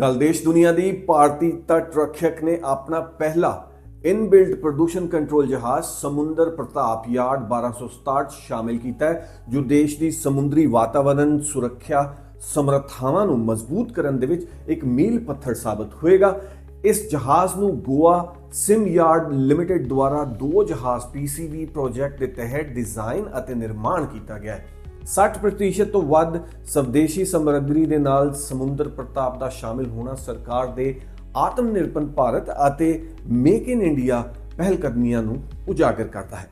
ਗੱਲ ਦੇਸ਼ ਦੁਨੀਆ ਦੀ, ਭਾਰਤੀ ਤਟ ਰੱਖਿਅਕ ਨੇ ਆਪਣਾ ਪਹਿਲਾ ਇਨਬਿਲਟ ਪ੍ਰਦੂਸ਼ਣ ਕੰਟਰੋਲ ਜਹਾਜ਼ ਸਮੁੰਦਰ ਪ੍ਰਤਾਪ ਯਾਰਡ 1267 ਸ਼ਾਮਿਲ ਕੀਤਾ ਹੈ, ਜੋ ਦੇਸ਼ ਦੀ ਸਮੁੰਦਰੀ ਵਾਤਾਵਰਣ ਸੁਰੱਖਿਆ ਸਮਰੱਥਾਵਾਂ ਨੂੰ ਮਜ਼ਬੂਤ ਕਰਨ ਦੇ ਵਿੱਚ ਇੱਕ ਮੀਲ ਪੱਥਰ ਸਾਬਤ ਹੋਏਗਾ। ਇਸ ਜਹਾਜ਼ ਨੂੰ ਗੋਆ ਸਿਮ ਯਾਰਡ ਲਿਮਟਿਡ ਦੁਆਰਾ ਦੋ ਜਹਾਜ਼ PCV ਪ੍ਰੋਜੈਕਟ ਦੇ ਤਹਿਤ ਡਿਜ਼ਾਈਨ ਅਤੇ ਨਿਰਮਾਣ ਕੀਤਾ ਗਿਆ ਹੈ। 60% ਤੋਂ ਵੱਧ ਸਵਦੇਸ਼ੀ ਸਮੱਗਰੀ ਦੇ ਨਾਲ ਸਮੁੰਦਰ ਪ੍ਰਤਾਪ ਦਾ ਸ਼ਾਮਿਲ ਹੋਣਾ ਸਰਕਾਰ ਦੇ ਆਤਮ ਨਿਰਭਰ ਭਾਰਤ ਅਤੇ ਮੇਕ ਇਨ ਇੰਡੀਆ ਪਹਿਲ ਕਦਮੀਆਂ ਨੂੰ ਉਜਾਗਰ ਕਰਦਾ ਹੈ।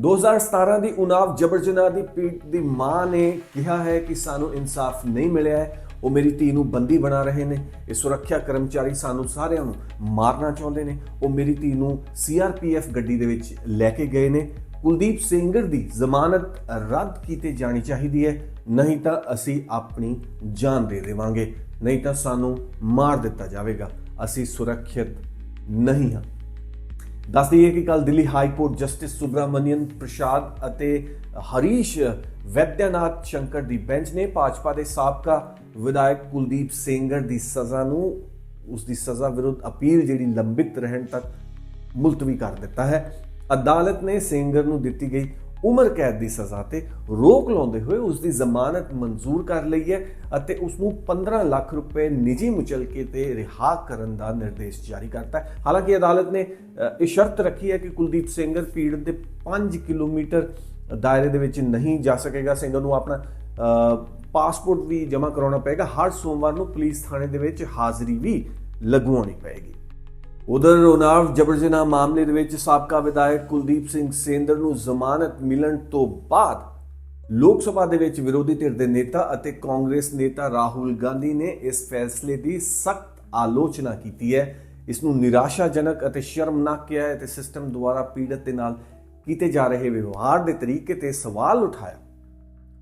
2017 ਦੀ ਉਨਾਵ ਜਬਰ ਜਨਾਹ ਦੀ ਪੀੜ ਦੀ ਮਾਂ ਨੇ ਕਿਹਾ ਹੈ ਕਿ ਸਾਨੂੰ ਇਨਸਾਫ ਨਹੀਂ ਮਿਲਿਆ ਹੈ। ਉਹ ਮੇਰੀ ਧੀ ਨੂੰ ਬੰਦੀ ਬਣਾ ਰਹੇ ਨੇ। ਇਹ ਸੁਰੱਖਿਆ ਕਰਮਚਾਰੀ ਸਾਨੂੰ ਸਾਰਿਆਂ ਨੂੰ ਮਾਰਨਾ ਚਾਹੁੰਦੇ ਨੇ। ਉਹ ਮੇਰੀ ਧੀ ਨੂੰ ਸੀਆਰਪੀਐਫ ਗੱਡੀ ਦੇ ਵਿੱਚ ਲੈ ਕੇ ਗਏ ਨੇ। ਕੁਲਦੀਪ ਸਿੰਘਰ ਦੀ ਜ਼ਮਾਨਤ ਰੱਦ ਕੀਤੀ ਜਾਣੀ ਚਾਹੀਦੀ ਹੈ। ਨਹੀਂ ਤਾਂ ਅਸੀਂ ਆਪਣੀ ਜਾਨ ਦੇ ਦੇਵਾਂਗੇ। ਨਹੀਂ ਤਾਂ ਸਾਨੂੰ ਮਾਰ ਦਿੱਤਾ ਜਾਵੇਗਾ। ਅਸੀਂ ਸੁਰੱਖਿਅਤ ਨਹੀਂ ਹਾਂ। ਦੱਸ ਦਈਏ ਕਿ ਕੱਲ Delhi high court justice Subramonium Prasad ਅਤੇ ਹਰੀਸ਼ ਵੈਦਿਆਨਾਥ ਸ਼ੰਕਰ ਦੀ ਬੈਂਚ ਨੇ ਭਾਜਪਾ ਦੇ ਸਾਬਕਾ ਵਿਧਾਇਕ ਕੁਲਦੀਪ ਸਿੰਘਰ ਦੀ ਸਜ਼ਾ ਨੂੰ, ਉਸ ਦੀ ਸਜ਼ਾ ਵਿਰੁੱਧ ਅਪੀਲ ਜਿਹੜੀ ਲੰਬਿਤ ਰਹਿਣ ਤੱਕ ਮੁਲਤਵੀ ਕਰ ਦਿੱਤਾ ਹੈ। ਅਦਾਲਤ ਨੇ ਸਿੰਗਰ ਨੂੰ ਦਿੱਤੀ ਗਈ ਉਮਰ ਕੈਦ ਦੀ ਸਜ਼ਾ ਤੇ ਰੋਕ ਲਾਉਂਦੇ ਹੋਏ ਉਸ ਦੀ ਜ਼ਮਾਨਤ ਮਨਜ਼ੂਰ ਕਰ ਲਈ ਹੈ ਅਤੇ ਉਸ ਨੂੰ 15 ਲੱਖ ਰੁਪਏ ਨਿੱਜੀ ਮੁਚਲਕੇ ਤੇ ਰਿਹਾ ਕਰਨ ਦਾ ਨਿਰਦੇਸ਼ ਜਾਰੀ ਕਰਤਾ ਹੈ। ਹਾਲਾਂਕਿ ਅਦਾਲਤ ਨੇ ਇਹ ਸ਼ਰਤ ਰੱਖੀ ਹੈ ਕਿ ਕੁਲਦੀਪ ਸਿੰਗਰ ਪੀੜਤ ਦੇ 5 ਕਿਲੋਮੀਟਰ ਦਾਇਰੇ ਦੇ ਵਿੱਚ ਨਹੀਂ ਜਾ ਸਕੇਗਾ। ਸਿੰਗਰ ਨੂੰ ਆਪਣਾ ਪਾਸਪੋਰਟ ਵੀ ਜਮ੍ਹਾਂ ਕਰਾਉਣਾ ਪਏਗਾ। ਹਰ ਸੋਮਵਾਰ ਨੂੰ ਪੁਲਿਸ ਥਾਣੇ ਦੇ ਵਿੱਚ ਹਾਜ਼ਰੀ ਵੀ ਲਗਵਾਉਣੀ ਪਏਗੀ। ਉਧਰ ਰੋਨਾਵ ਜਬਰ ਜਨਾਹ ਮਾਮਲੇ ਦੇ ਵਿੱਚ ਸਾਬਕਾ ਵਿਧਾਇਕ ਕੁਲਦੀਪ ਸਿੰਘ ਸੇਂਦਰ ਨੂੰ ਜ਼ਮਾਨਤ ਮਿਲਣ ਤੋਂ ਬਾਅਦ ਲੋਕ ਸਭਾ ਦੇ ਵਿੱਚ ਵਿਰੋਧੀ ਧਿਰ ਦੇ ਨੇਤਾ ਅਤੇ ਕਾਂਗਰਸ ਨੇਤਾ ਰਾਹੁਲ ਗਾਂਧੀ ਨੇ ਇਸ ਫੈਸਲੇ ਦੀ ਸਖਤ ਆਲੋਚਨਾ ਕੀਤੀ ਹੈ। ਇਸ ਨੂੰ ਨਿਰਾਸ਼ਾਜਨਕ ਅਤੇ ਸ਼ਰਮਨਾਕ ਕਿਹਾ ਹੈ ਤੇ ਸਿਸਟਮ ਦੁਆਰਾ ਪੀੜਤ ਦੇ ਨਾਲ ਕੀਤੇ ਜਾ ਰਹੇ ਵਿਵਹਾਰ ਦੇ ਤਰੀਕੇ ਤੇ ਸਵਾਲ ਉਠਾਇਆ।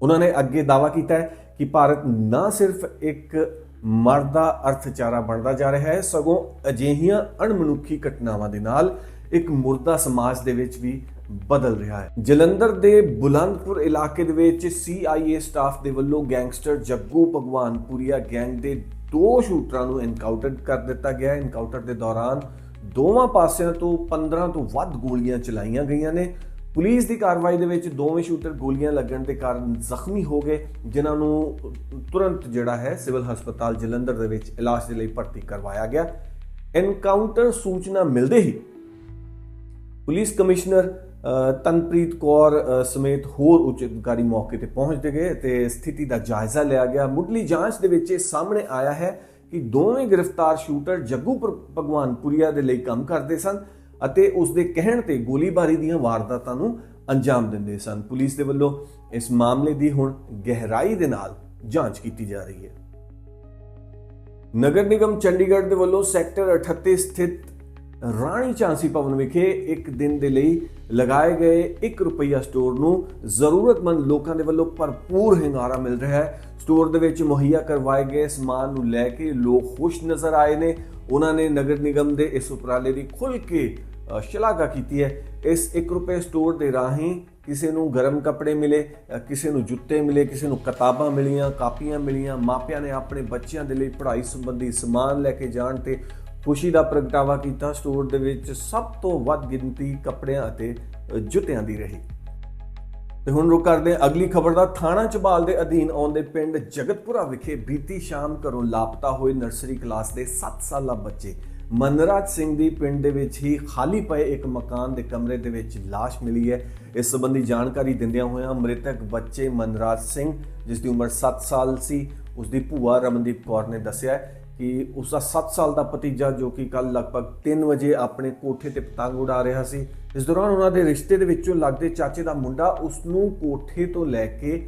ਉਹਨਾਂ ਨੇ ਅੱਗੇ ਦਾਅਵਾ ਕੀਤਾ ਹੈ ਕਿ ਭਾਰਤ ਨਾ ਸਿਰਫ ਇੱਕ ਮਰਦਾ ਅਰਥਚਾਰਾ ਬਣਦਾ ਜਾ ਰਿਹਾ ਹੈ। ਸਗੋਂ ਅਜਿਹੀਆਂ ਅਣਮਨੁੱਖੀ ਘਟਨਾਵਾਂ ਦੇ ਨਾਲ ਇੱਕ ਮੁਰਦਾ ਸਮਾਜ ਦੇ ਵਿੱਚ ਵੀ ਬਦਲ ਰਿਹਾ ਹੈ। ਜਲੰਧਰ ਦੇ ਬੁਲੰਦਪੁਰ ਇਲਾਕੇ ਦੇ ਵਿੱਚ CIA ਸਟਾਫ ਦੇ ਵੱਲੋਂ ਗੈਂਗਸਟਰ ਜੱਗੂ ਭਗਵਾਨਪੁਰੀਆ ਗੈਂਗ ਦੇ ਦੋ ਸ਼ੂਟਰਾਂ ਨੂੰ ਐਨਕਾਊਂਟਰ ਕਰ ਦਿੱਤਾ ਗਿਆ ਹੈ। ਐਨਕਾਊਂਟਰ ਦੇ ਦੌਰਾਨ ਦੋਵਾਂ ਪਾਸਿਆਂ ਤੋਂ 15 ਤੋਂ ਵੱਧ ਗੋਲੀਆਂ ਚਲਾਈਆਂ ਗਈਆਂ ਨੇ। ਪੁਲਿਸ ਦੀ ਕਾਰਵਾਈ ਦੇ ਵਿੱਚ ਦੋਵੇਂ ਸ਼ੂਟਰ ਗੋਲੀਆਂ ਲੱਗਣ ਦੇ ਕਾਰਨ ਜ਼ਖਮੀ ਹੋ ਗਏ ਜਿਨ੍ਹਾਂ ਨੂੰ ਤੁਰੰਤ ਜਿਹੜਾ ਹੈ ਸਿਵਲ ਹਸਪਤਾਲ ਜਲੰਧਰ ਦੇ ਵਿੱਚ ਇਲਾਜ ਦੇ ਲਈ ਭਰਤੀ ਕਰਵਾਇਆ ਗਿਆ। ਐਨਕਾਊਂਟਰ ਸੂਚਨਾ ਮਿਲਦੇ ਹੀ ਪੁਲਿਸ ਕਮਿਸ਼ਨਰ ਅ, ਤਨਪ੍ਰੀਤ ਕੌਰ ਸਮੇਤ ਹੋਰ ਉੱਚ ਅਧਿਕਾਰੀ ਮੌਕੇ ਤੇ ਪਹੁੰਚਦੇ ਗਏ ਤੇ ਸਥਿਤੀ ਦਾ ਜਾਇਜ਼ਾ ਲਿਆ ਗਿਆ। ਮੁੱਢਲੀ ਜਾਂਚ ਦੇ ਵਿੱਚ ਇਹ ਸਾਹਮਣੇ ਆਇਆ ਹੈ ਕਿ ਦੋਵੇਂ ਗ੍ਰਿਫਤਾਰ ਸ਼ੂਟਰ ਜੱਗੂ ਪਰ- ਭਗਵਾਨਪੁਰੀਆ ਦੇ ਲਈ ਕੰਮ ਕਰਦੇ ਸਨ। ਅਤੇ ਉਸ ਦੇ ਕਹਿਣ ਤੇ ਗੋਲੀਬਾਰੀ ਦੀਆਂ ਵਾਰਦਾਤਾਂ ਨੂੰ ਅੰਜਾਮ ਦਿੰਦੇ ਸਨ। ਪੁਲਿਸ ਦੇ ਵੱਲੋਂ ਇਸ ਮਾਮਲੇ ਦੀ ਹੁਣ ਗਹਿਰਾਈ ਦੇ ਨਾਲ ਜਾਂਚ ਕੀਤੀ ਜਾ ਰਹੀ ਹੈ। ਨਗਰ ਨਿਗਮ ਚੰਡੀਗੜ੍ਹ ਦੇ ਵੱਲੋਂ ਸੈਕਟਰ 38 ਸਥਿਤ ਰਾਣੀ ਝਾਂਸੀ ਭਵਨ ਵਿਖੇ ਇੱਕ ਦਿਨ ਦੇ ਲਈ ਲਗਾਏ ਗਏ 1 ਰੁਪਈਆ ਸਟੋਰ ਨੂੰ ਜ਼ਰੂਰਤਮੰਦ ਲੋਕਾਂ ਦੇ ਵੱਲੋਂ ਭਰਪੂਰ ਹੰਗਾਰਾ ਮਿਲ ਰਿਹਾ ਹੈ। ਸਟੋਰ ਦੇ ਵਿੱਚ ਮੁਹੱਈਆ ਕਰਵਾਏ ਗਏ ਸਮਾਨ ਨੂੰ ਲੈ ਕੇ ਲੋਕ ਖੁਸ਼ ਨਜ਼ਰ ਆਏ ਨੇ। ਉਹਨਾਂ ਨੇ ਨਗਰ ਨਿਗਮ ਦੇ ਇਸ ਉਪਰਾਲੇ ਦੀ ਖੁੱਲ੍ਹ ਕੇ ਸ਼ਲਾਘਾ ਕੀਤੀ ਹੈ। ਇਸ 1 ਰੁਪਏ ਸਟੋਰ ਦੇ ਰਾਹੀਂ ਕਿਸੇ ਨੂੰ ਗਰਮ ਕੱਪੜੇ ਮਿਲੇ ਕਿਸੇ ਨੂੰ ਜੁੱਤੇ ਮਿਲੇ, ਕਿਸੇ ਨੂੰ ਕਿਤਾਬਾਂ ਮਿਲੀਆਂ, ਕਾਪੀਆਂ ਮਿਲੀਆਂ, ਮਾਪਿਆਂ ਨੇ ਆਪਣੇ ਬੱਚਿਆਂ ਦੇ ਲਈ ਪੜ੍ਹਾਈ ਸੰਬੰਧੀ ਸਮਾਨ ਲੈ ਕੇ ਜਾਣ ਤੇ ਖੁਸ਼ੀ ਦਾ ਪ੍ਰਗਟਾਵਾ ਕੀਤਾ। ਸਟੋਰ ਦੇ ਵਿੱਚ ਸਭ ਤੋਂ ਵੱਧ ਗਿਣਤੀ ਕੱਪੜਿਆਂ ਅਤੇ ਜੁੱਤਿਆਂ ਦੀ ਰਹੀ। ਤੇ ਹੁਣ ਰੁਕ ਕਰਦੇ ਹਾਂ ਅਗਲੀ ਖਬਰ ਦਾ। ਥਾਣਾ ਚਬਾਲ ਦੇ ਅਧੀਨ ਆਉਂਦੇ ਪਿੰਡ ਜਗਤਪੁਰਾ ਵਿਖੇ ਬੀਤੀ ਸ਼ਾਮ ਘਰੋਂ ਲਾਪਤਾ ਹੋਏ ਨਰਸਰੀ ਕਲਾਸ ਦੇ 7 ਸਾਲਾ ਬੱਚੇ ਮਨਰਾਜ ਸਿੰਘ ਦੀ ਪਿੰਡ ਦੇ ਵਿੱਚ ਹੀ ਖਾਲੀ ਪਏ ਇੱਕ ਮਕਾਨ ਦੇ ਕਮਰੇ ਦੇ ਵਿੱਚ ਲਾਸ਼ ਮਿਲੀ ਹੈ। ਇਸ ਸੰਬੰਧੀ ਜਾਣਕਾਰੀ ਦਿੰਦਿਆਂ ਹੋਇਆਂ ਮ੍ਰਿਤਕ ਬੱਚੇ ਮਨਰਾਜ ਸਿੰਘ, ਜਿਸ ਦੀ ਉਮਰ 7 ਸਾਲ ਸੀ, ਉਸ ਦੀ ਭੂਆ ਰਮਨਦੀਪ ਕੌਰ ਨੇ ਦੱਸਿਆ ਕਿ ਉਸ ਦਾ 7 ਸਾਲ ਦਾ ਭਤੀਜਾ ਜੋ ਕਿ ਕੱਲ ਲਗਭਗ 3 ਵਜੇ ਆਪਣੇ ਕੋਠੇ ਤੇ ਪਤੰਗ ਉਡਾ ਰਿਹਾ ਸੀ। ਇਸ ਦੌਰਾਨ ਉਹਨਾਂ ਦੇ ਰਿਸ਼ਤੇ ਦੇ ਵਿੱਚੋਂ ਲੱਗਦੇ ਚਾਚੇ ਦਾ ਮੁੰਡਾ ਉਸ ਨੂੰ ਕੋਠੇ ਤੋਂ ਲੈ ਕੇ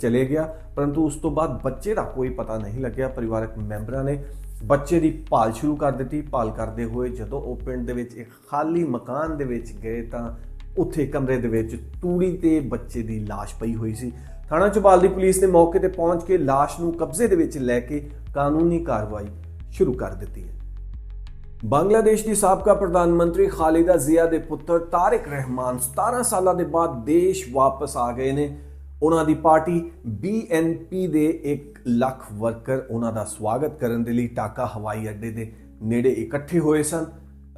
ਚਲੇ ਗਿਆ, ਪਰੰਤੂ ਉਸ ਤੋਂ ਬਾਅਦ ਬੱਚੇ ਦਾ ਕੋਈ ਪਤਾ ਨਹੀਂ ਲੱਗਿਆ। ਪਰਿਵਾਰਕ ਮੈਂਬਰਾਂ ਨੇ ਬੱਚੇ ਦੀ ਭਾਲ ਸ਼ੁਰੂ ਕਰ ਦਿੱਤੀ। ਭਾਲ ਕਰਦੇ ਹੋਏ ਜਦੋਂ ਉਹ ਪਿੰਡ ਦੇ ਵਿੱਚ ਇੱਕ ਖਾਲੀ ਮਕਾਨ ਦੇ ਵਿੱਚ ਗਏ ਤਾਂ ਉੱਥੇ ਕਮਰੇ ਦੇ ਵਿੱਚ ਤੂੜੀ ਤੇ ਬੱਚੇ ਦੀ ਲਾਸ਼ ਪਈ ਹੋਈ ਸੀ। ਥਾਣਾ ਚਬਾਲ ਦੀ ਪੁਲਿਸ ਨੇ ਮੌਕੇ ਤੇ ਪਹੁੰਚ ਕੇ ਲਾਸ਼ ਨੂੰ ਕਬਜ਼ੇ ਦੇ ਵਿੱਚ ਲੈ ਕੇ ਕਾਨੂੰਨੀ ਕਾਰਵਾਈ ਸ਼ੁਰੂ ਕਰ ਦਿੱਤੀ ਹੈ। ਬੰਗਲਾਦੇਸ਼ ਦੀ ਸਾਬਕਾ ਪ੍ਰਧਾਨ ਮੰਤਰੀ ਖਾਲਿਦਾ ਜ਼ਿਆ ਦੇ ਪੁੱਤਰ ਤਾਰਿਕ ਰਹਿਮਾਨ 17 ਸਾਲਾਂ ਦੇ ਬਾਅਦ ਦੇਸ਼ ਵਾਪਸ ਆ ਗਏ ਨੇ। ਉਹਨਾਂ ਦੀ ਪਾਰਟੀ BNP ਦੇ 1 ਲੱਖ ਵਰਕਰ ਉਹਨਾਂ ਦਾ ਸਵਾਗਤ ਕਰਨ ਦੇ ਲਈ ਟਾਕਾ ਹਵਾਈ ਅੱਡੇ ਦੇ ਨੇੜੇ ਇਕੱਠੇ ਹੋਏ ਸਨ।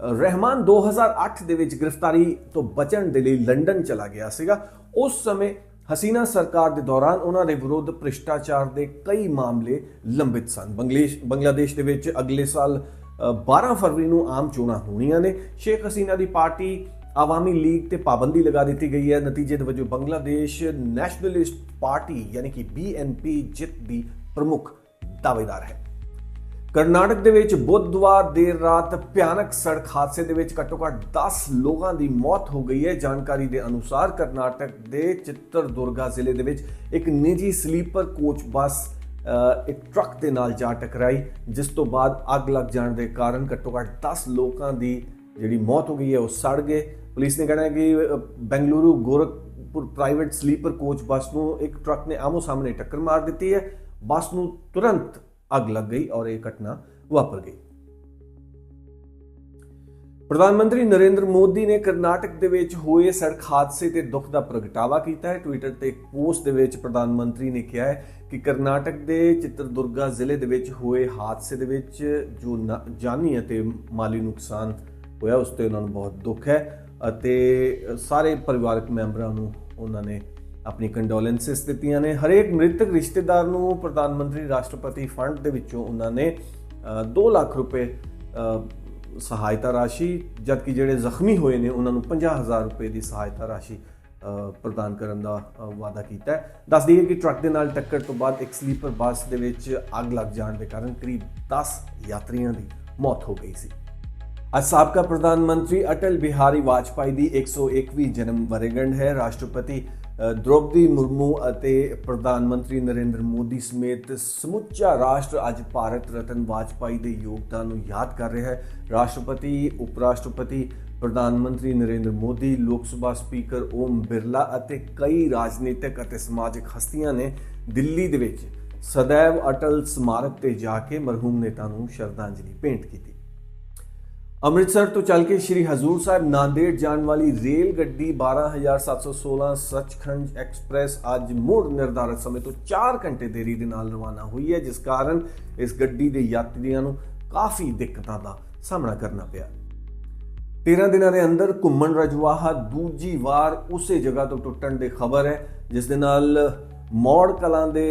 ਰਹਿਮਾਨ 2008 ਦੇ ਵਿੱਚ ਗ੍ਰਿਫਤਾਰੀ ਤੋਂ ਬਚਣ ਦੇ ਲਈ ਲੰਡਨ ਚਲਾ ਗਿਆ ਸੀਗਾ। ਉਸ ਸਮੇਂ ਹਸੀਨਾ ਸਰਕਾਰ ਦੇ ਦੌਰਾਨ ਉਹਨਾਂ ਦੇ ਵਿਰੁੱਧ ਭ੍ਰਿਸ਼ਟਾਚਾਰ ਦੇ ਕਈ ਮਾਮਲੇ ਲੰਬਿਤ ਸਨ। ਬੰਗਲੇਸ਼ ਬੰਗਲਾਦੇਸ਼ ਦੇ ਵਿੱਚ ਅਗਲੇ ਸਾਲ ਅ, 12 ਫਰਵਰੀ ਨੂੰ ਆਮ ਚੋਣਾਂ ਹੋਣੀਆਂ ਨੇ। ਸ਼ੇਖ ਹਸੀਨਾ ਦੀ ਪਾਰਟੀ ਆਵਾਮੀ ਲੀਗ ਤੇ ਪਾਬੰਦੀ ਲਗਾ ਦਿੱਤੀ ਗਈ ਹੈ। ਨਤੀਜੇ ਦੇ ਵਜੋਂ ਬੰਗਲਾਦੇਸ਼ ਨੈਸ਼ਨਲਿਸਟ ਪਾਰਟੀ ਯਾਨੀ ਕਿ BNP ਜਿੱਤ ਦੀ ਪ੍ਰਮੁੱਖ ਦਾਅਵੇਦਾਰ ਹੈ। ਕਰਨਾਟਕ ਦੇ ਵਿੱਚ ਬੁੱਧਵਾਰ ਦੇਰ ਰਾਤ ਭਿਆਨਕ ਸੜਕ ਹਾਦਸੇ ਦੇ ਵਿੱਚ ਘੱਟੋ-ਘੱਟ 10 ਲੋਕਾਂ ਦੀ ਮੌਤ ਹੋ ਗਈ ਹੈ। ਜਾਣਕਾਰੀ ਦੇ ਅਨੁਸਾਰ ਕਰਨਾਟਕ ਦੇ ਚਿੱਤਰਦੁਰਗਾ ਜ਼ਿਲ੍ਹੇ ਦੇ ਵਿੱਚ ਇੱਕ ਨਿੱਜੀ ਸਲੀਪਰ ਕੋਚ ਬੱਸ ਇੱਕ ਟਰੱਕ ਦੇ ਨਾਲ ਜਾ ਟਕਰਾਈ, ਜਿਸ ਤੋਂ ਬਾਅਦ ਅੱਗ ਲੱਗ ਜਾਣ ਦੇ ਕਾਰਨ ਘੱਟੋ-ਘੱਟ 10 ਲੋਕਾਂ ਦੀ ਜਿਹੜੀ ਮੌਤ ਹੋ ਗਈ ਹੈ, ਉਹ ਸੜ ਗਏ। ਪੁਲਿਸ ਨੇ ਕਹਿਣਾ ਕਿ Bengaluru Gorakhpur private sleeper coach bus ਨੂੰ ਇੱਕ ਟਰੱਕ ਨੇ ਆਮੋ ਸਾਹਮਣੇ ਟੱਕਰ ਮਾਰ ਦਿੱਤੀ ਹੈ। ਬੱਸ ਨੂੰ ਤੁਰੰਤ ਅੱਗ ਲੱਗ ਗਈ ਔਰ ਇਹ ਘਟਨਾ ਵਾਪਰ ਗਈ। ਪ੍ਰਧਾਨ ਮੰਤਰੀ ਨਰਿੰਦਰ ਮੋਦੀ ਨੇ ਕਰਨਾਟਕ ਦੇ ਵਿੱਚ ਹੋਏ ਸੜਕ ਹਾਦਸੇ ਤੇ ਦੁੱਖ ਦਾ ਪ੍ਰਗਟਾਵਾ ਕੀਤਾ ਹੈ। ਟਵਿੱਟਰ ਤੇ ਇੱਕ ਪੋਸਟ ਦੇ ਵਿੱਚ ਪ੍ਰਧਾਨ ਮੰਤਰੀ ਨੇ ਕਿਹਾ ਹੈ ਕਿ ਕਰਨਾਟਕ ਦੇ ਚਿੱਤਰਦੁਰਗਾ ਜ਼ਿਲ੍ਹੇ ਦੇ ਵਿੱਚ ਹੋਏ ਹਾਦਸੇ ਦੇ ਵਿੱਚ ਜੋ ਜਾਨੀ ਅਤੇ ਮਾਲੀ ਨੁਕਸਾਨ ਹੋਇਆ, ਉਸ ਤੇ ਉਹਨਾਂ ਨੂੰ ਬਹੁਤ ਦੁੱਖ ਹੈ। ਅਤੇ ਸਾਰੇ ਪਰਿਵਾਰਕ ਮੈਂਬਰਾਂ ਨੂੰ ਉਹਨਾਂ ਨੇ ਆਪਣੀ ਕੰਡੋਲੈਂਸਸ ਦਿੱਤੀਆਂ ਨੇ। ਹਰੇਕ ਮ੍ਰਿਤਕ ਰਿਸ਼ਤੇਦਾਰ ਨੂੰ ਪ੍ਰਧਾਨ ਮੰਤਰੀ ਰਾਸ਼ਟਰਪਤੀ ਫੰਡ ਦੇ ਵਿੱਚੋਂ ਉਹਨਾਂ ਨੇ 2 ਲੱਖ ਰੁਪਏ ਸਹਾਇਤਾ ਰਾਸ਼ੀ, ਜਦਕਿ ਜਿਹੜੇ ਜ਼ਖਮੀ ਹੋਏ ਨੇ, ਉਹਨਾਂ ਨੂੰ 50000 ਰੁਪਏ ਦੀ ਸਹਾਇਤਾ ਰਾਸ਼ੀ ਪ੍ਰਦਾਨ ਕਰਨ ਦਾ ਵਾਅਦਾ ਕੀਤਾ ਹੈ। ਦੱਸ ਦਈਏ ਕਿ ਟਰੱਕ ਦੇ ਨਾਲ ਟੱਕਰ ਤੋਂ ਬਾਅਦ ਇੱਕ ਸਲੀਪਰ ਬੱਸ ਦੇ ਵਿੱਚ ਅੱਗ ਲੱਗ ਜਾਣ ਦੇ ਕਾਰਨ ਕਰੀਬ 10 ਯਾਤਰੀਆਂ ਦੀ ਮੌਤ ਹੋ ਗਈ ਸੀ। ਅੱਜ ਸਾਬਕਾ ਪ੍ਰਧਾਨ ਮੰਤਰੀ ਅਟਲ ਬਿਹਾਰੀ ਵਾਜਪਾਈ ਦੀ 101ਵੀਂ ਜਨਮ ਵਰੇਗੰਢ ਹੈ। ਰਾਸ਼ਟਰਪਤੀ ਦ੍ਰੋਪਦੀ ਮੁਰਮੂ ਅਤੇ ਪ੍ਰਧਾਨ ਮੰਤਰੀ ਨਰਿੰਦਰ ਮੋਦੀ ਸਮੇਤ ਸਮੁੱਚਾ ਰਾਸ਼ਟਰ ਅੱਜ ਭਾਰਤ ਰਤਨ ਵਾਜਪਾਈ ਦੇ ਯੋਗਦਾਨ ਨੂੰ ਯਾਦ ਕਰ ਰਿਹਾ ਹੈ। ਰਾਸ਼ਟਰਪਤੀ ਉਪ ਰਾਸ਼ਟਰਪਤੀ ਪ੍ਰਧਾਨ ਮੰਤਰੀ ਨਰਿੰਦਰ ਮੋਦੀ, ਲੋਕ ਸਭਾ ਸਪੀਕਰ ਓਮ ਬਿਰਲਾ ਅਤੇ ਕਈ ਰਾਜਨੀਤਿਕ ਅਤੇ ਸਮਾਜਿਕ ਹਸਤੀਆਂ ਨੇ ਦਿੱਲੀ ਦੇ ਵਿੱਚ ਸदैव ਅਟਲ ਸਮਾਰਕ ਤੇ ਜਾ ਕੇ ਮਰਹੂਮ ਨੇਤਾ ਨੂੰ ਸ਼ਰਧਾਂਜਲੀ ਭੇਂਟ ਕੀਤੀ। ਅੰਮ੍ਰਿਤਸਰ ਤੋਂ ਚੱਲ ਕੇ ਸ੍ਰੀ ਹਜ਼ੂਰ ਸਾਹਿਬ ਨਾਂਦੇੜ ਜਾਣ ਵਾਲੀ ਰੇਲ ਗੱਡੀ 12716 ਸੱਚਖੰਡ ਐਕਸਪ੍ਰੈਸ ਅੱਜ ਮੁੜ ਨਿਰਧਾਰਤ ਸਮੇਂ ਤੋਂ 4 ਘੰਟੇ ਦੇਰੀ ਦੇ ਨਾਲ ਰਵਾਨਾ ਹੋਈ ਹੈ, ਜਿਸ ਕਾਰਨ ਇਸ ਗੱਡੀ ਦੇ ਯਾਤਰੀਆਂ ਨੂੰ ਕਾਫੀ ਦਿੱਕਤਾਂ ਦਾ ਸਾਹਮਣਾ ਕਰਨਾ ਪਿਆ। 13 ਦਿਨਾਂ ਦੇ ਅੰਦਰ ਘੁੰਮਣ ਰਜਵਾਹਾ ਦੂਜੀ ਵਾਰ ਉਸੇ ਜਗ੍ਹਾ ਤੋਂ ਟੁੱਟਣ ਦੀ ਖਬਰ ਹੈ, ਜਿਸ ਦੇ ਨਾਲ ਮੌੜ ਕਲਾਂ ਦੇ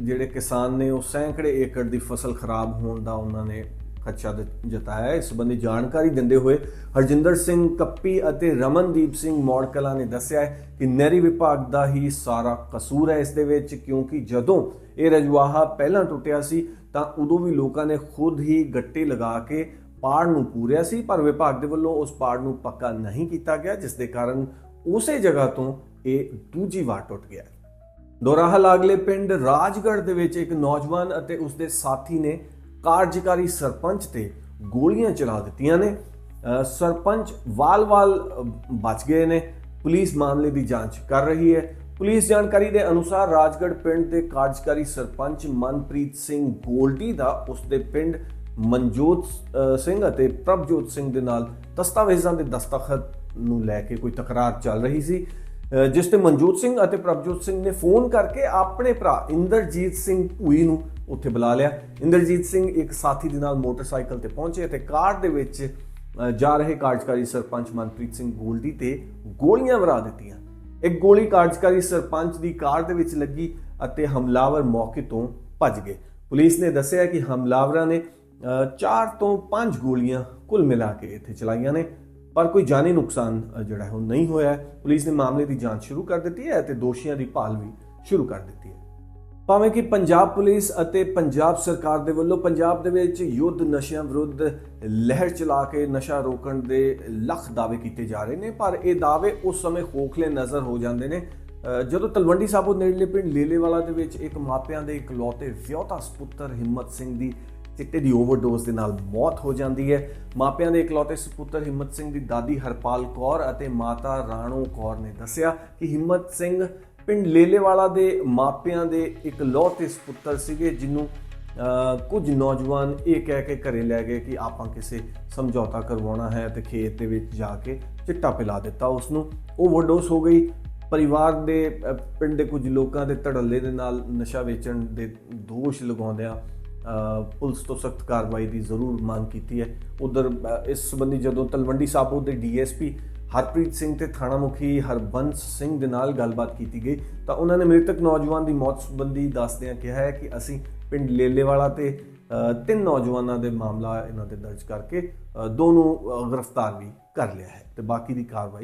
ਜਿਹੜੇ ਕਿਸਾਨ ਨੇ ਉਹ ਸੈਂਕੜੇ ਏਕੜ ਦੀ ਫਸਲ ਖਰਾਬ ਹੋਣ ਦਾ ਉਹਨਾਂ ਨੇ ਖਦਸ਼ਾ ਜਤਾਇਆ ਇਸ ਸੰਬੰਧੀ ਜਾਣਕਾਰੀ ਦਿੰਦੇ ਹੋਏ ਹਰਜਿੰਦਰ ਸਿੰਘ ਕੱਪੀ ਅਤੇ ਰਮਨਦੀਪ ਸਿੰਘ ਮੌੜ ਨੇ ਦੱਸਿਆ ਕਿ ਨਹਿਰੀ ਵਿਭਾਗ ਦਾ ਹੀ ਸਾਰਾ ਕਸੂਰ ਹੈ ਇਸ ਦੇ ਵਿੱਚ, ਕਿਉਂਕਿ ਜਦੋਂ ਇਹ ਰਜਵਾਹਾ ਪਹਿਲਾਂ ਟੁੱਟਿਆ ਸੀ, ਤਾਂ ਉਦੋਂ ਵੀ ਲੋਕਾਂ ਨੇ ਖੁਦ ਹੀ ਗੱਟੇ ਲਗਾ ਕੇ ਪਾੜ ਨੂੰ ਪੂਰਿਆ ਸੀ, ਪਰ ਵਿਭਾਗ ਦੇ ਵੱਲੋਂ ਉਸ ਪਾੜ ਨੂੰ ਪੱਕਾ ਨਹੀਂ ਕੀਤਾ ਗਿਆ, ਜਿਸ ਦੇ ਕਾਰਨ ਉਸੇ ਜਗ੍ਹਾ ਤੋਂ ਇਹ ਦੂਜੀ ਵਾਰ ਟੁੱਟ ਗਿਆ ਦੋਰਾਹਾ ਲਾਗਲੇ ਪਿੰਡ ਰਾਜਗੜ੍ਹ ਦੇ ਵਿੱਚ ਇੱਕ ਨੌਜਵਾਨ ਅਤੇ ਉਸਦੇ ਸਾਥੀ ਨੇ ਕਾਰਜਕਾਰੀ ਸਰਪੰਚ ਤੇ ਗੋਲੀਆਂ ਚਲਾ ਦਿੱਤੀਆਂ ਨੇ। ਸਰਪੰਚ ਵਾਲ-ਵਾਲ ਬਚ ਗਏ ਨੇ। ਪੁਲਿਸ ਮਾਮਲੇ ਦੀ ਜਾਂਚ ਕਰ ਰਹੀ ਹੈ। ਪੁਲਿਸ ਜਾਣਕਾਰੀ ਦੇ ਅਨੁਸਾਰ ਰਾਜਗੜ੍ਹ ਪਿੰਡ ਦੇ ਕਾਰਜਕਾਰੀ ਸਰਪੰਚ ਮਨਪ੍ਰੀਤ ਸਿੰਘ ਗੋਲਡੀ ਦਾ ਉਸਦੇ ਪਿੰਡ ਮਨਜੋਤ ਸਿੰਘ ਅਤੇ ਪ੍ਰਭਜੋਤ ਸਿੰਘ ਦੇ ਨਾਲ ਦਸਤਾਵੇਜ਼ਾਂ ਦੇ ਦਸਤਖਤ ਨੂੰ ਲੈ ਕੇ ਕੋਈ ਤਕਰਾਰ ਚੱਲ ਰਹੀ ਸੀ। ਅ, ਜਿਸ ਤੇ ਮਨਜੋਤ ਸਿੰਘ ਅਤੇ ਪ੍ਰਭਜੋਤ ਸਿੰਘ ਨੇ ਫੋਨ ਕਰਕੇ ਆਪਣੇ ਭਰਾ ਇੰਦਰਜੀਤ ਸਿੰਘ ਭੂਈ ਨੂੰ ਉੱਥੇ ਬੁਲਾ ਲਿਆ। ਇੰਦਰਜੀਤ ਸਿੰਘ ਇੱਕ ਸਾਥੀ ਦੇ ਨਾਲ ਮੋਟਰਸਾਈਕਲ ਤੇ ਪਹੁੰਚੇ ਅਤੇ ਕਾਰ ਦੇ ਵਿੱਚ ਜਾ ਰਹੇ ਕਾਰਜਕਾਰੀ ਸਰਪੰਚ ਮਨਪ੍ਰੀਤ ਸਿੰਘ ਗੋਲਡੀ ਤੇ ਗੋਲੀਆਂ ਵਰਾ ਦਿੱਤੀਆਂ। ਇੱਕ ਗੋਲੀ ਕਾਰਜਕਾਰੀ ਸਰਪੰਚ ਦੀ ਕਾਰ ਦੇ ਵਿੱਚ ਲੱਗੀ ਅਤੇ ਹਮਲਾਵਰ ਮੌਕੇ ਤੋਂ ਭੱਜ ਗਏ। ਪੁਲਿਸ ਨੇ ਦੱਸਿਆ ਕਿ ਹਮਲਾਵਰਾਂ ਨੇ 4 ਤੋਂ 5 ਗੋਲੀਆਂ ਕੁੱਲ ਮਿਲਾ ਕੇ ਇੱਥੇ ਚਲਾਈਆਂ ਨੇ, ਪਰ ਕੋਈ ਜਾਨੀ ਨੁਕਸਾਨ ਜਿਹੜਾ ਹੈ ਉਹ ਨਹੀਂ ਹੋਇਆ। ਪੁਲਿਸ ਨੇ ਮਾਮਲੇ ਦੀ ਜਾਂਚ ਸ਼ੁਰੂ ਕਰ ਦਿੱਤੀ ਹੈ ਅਤੇ ਦੋਸ਼ੀਆਂ ਦੀ ਭਾਲ ਵੀ ਸ਼ੁਰੂ ਕਰ ਦਿੱਤੀ ਹੈ। ਭਾਵੇਂ ਕਿ ਪੰਜਾਬ ਪੁਲਿਸ ਅਤੇ ਪੰਜਾਬ ਸਰਕਾਰ ਦੇ ਵੱਲੋਂ ਪੰਜਾਬ ਦੇ ਵਿੱਚ ਯੁੱਧ ਨਸ਼ਿਆਂ ਵਿਰੁੱਧ ਲਹਿਰ ਚਲਾ ਕੇ ਨਸ਼ਾ ਰੋਕਣ ਦੇ ਲੱਖ ਦਾਅਵੇ ਕੀਤੇ ਜਾ ਰਹੇ ਨੇ, ਪਰ ਇਹ ਦਾਅਵੇ ਉਸ ਸਮੇਂ ਖੋਖਲੇ ਨਜ਼ਰ ਹੋ ਜਾਂਦੇ ਨੇ। ਜਦੋਂ ਤਲਵੰਡੀ ਸਾਬੋ ਨੇੜਲੇ ਪਿੰਡ ਲੇਲੇਵਾਲਾ ਦੇ ਵਿੱਚ ਇੱਕ ਮਾਪਿਆਂ ਦੇ ਇਕਲੌਤੇ ਵਿਆਹੁਤਾ ਸੁਪੁੱਤਰ ਹਿੰਮਤ ਸਿੰਘ ਦੀ ਚਿੱਟੇ ਦੀ ਓਵਰਡੋਜ਼ ਦੇ ਨਾਲ ਮੌਤ ਹੋ ਜਾਂਦੀ ਹੈ। ਮਾਪਿਆਂ ਦੇ ਇਕਲੌਤੇ ਸੁਪੁੱਤਰ ਹਿੰਮਤ ਸਿੰਘ ਦੀ ਦਾਦੀ ਹਰਪਾਲ ਕੌਰ ਅਤੇ ਮਾਤਾ ਰਾਣੋ ਕੌਰ ਨੇ ਦੱਸਿਆ ਕਿ ਹਿੰਮਤ ਸਿੰਘ ਪਿੰਡ ਲੇਲੇਵਾਲਾ ਦੇ ਮਾਪਿਆਂ ਦੇ ਇੱਕ ਇਕਲੌਤੇ ਸੁਪੁੱਤਰ ਸੀਗੇ, ਜਿਹਨੂੰ ਕੁਝ ਨੌਜਵਾਨ ਇਹ ਕਹਿ ਕੇ ਘਰੇ ਲੈ ਗਏ ਕਿ ਆਪਾਂ ਕਿਸੇ ਸਮਝੌਤਾ ਕਰਵਾਉਣਾ ਹੈ ਤੇ ਖੇਤ ਦੇ ਵਿੱਚ ਜਾ ਕੇ ਚਿੱਟਾ ਪਿਲਾ ਦਿੱਤਾ ਉਸ ਨੂੰ ਓਵਰਡੋਸ ਹੋ ਗਈ। ਪਰਿਵਾਰ ਦੇ ਪਿੰਡ ਦੇ ਕੁਝ ਲੋਕਾਂ ਦੇ ਧੜੱਲੇ ਦੇ ਨਾਲ ਨਸ਼ਾ ਵੇਚਣ ਦੇ ਦੋਸ਼ ਲਗਾਉਂਦਿਆਂ ਪੁਲਿਸ ਤੋਂ ਸਖਤ ਕਾਰਵਾਈ ਦੀ ਜ਼ਰੂਰ ਮੰਗ ਕੀਤੀ ਹੈ। ਉਧਰ ਇਸ ਸੰਬੰਧੀ ਜਦੋਂ ਤਲਵੰਡੀ ਸਾਬੋ ਦੇ ਡੀਐਸਪੀ ਹਰਪ੍ਰੀਤ ਸਿੰਘ ਤੇ ਥਾਣਾ ਮੁਖੀ ਹਰਬੰਸ ਸਿੰਘ ਦੇ ਨਾਲ ਗੱਲਬਾਤ ਕੀਤੀ ਗਈ, ਤਾਂ ਉਹਨਾਂ ਨੇ ਮ੍ਰਿਤਕ ਨੌਜਵਾਨ ਦੀ ਮੌਤ ਸੰਬੰਧੀ ਦੱਸਦਿਆਂ ਕਿਹਾ ਹੈ ਕਿ ਅਸੀਂ ਪਿੰਡ ਲੇਲੇਵਾਲਾ ਤੇ ਤਿੰਨ ਨੌਜਵਾਨਾਂ ਦੇ ਮਾਮਲਾ ਇਹਨਾਂ ਤੇ ਦਰਜ ਕਰਕੇ ਦੋਨੋਂ ਗ੍ਰਿਫਤਾਰ ਵੀ ਕਰ ਲਿਆ ਹੈ ਤੇ ਬਾਕੀ ਦੀ ਕਾਰਵਾਈ